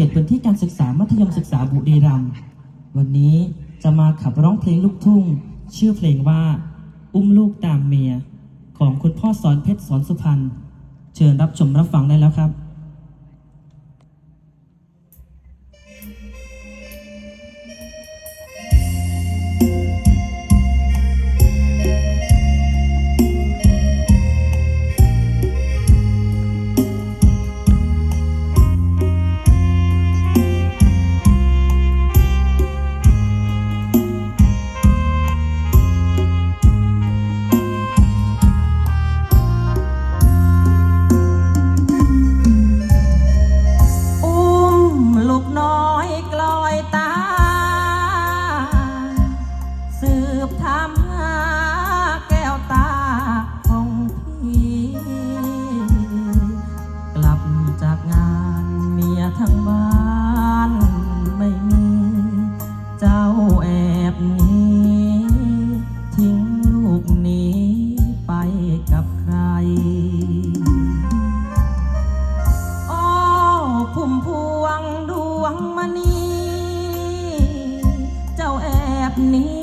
ขตพื้นที่การศึกษามัธยมศึกษาบุรีรัมย์วันนี้จะมาขับร้องเพลงลูกทุ่ง ชื่อเพลงว่า อุ้มลูกตามเมีย ของคุณพ่อสอนเพชรสอนสุพรรณเชิญรับชมรับฟังได้แล้วครับ need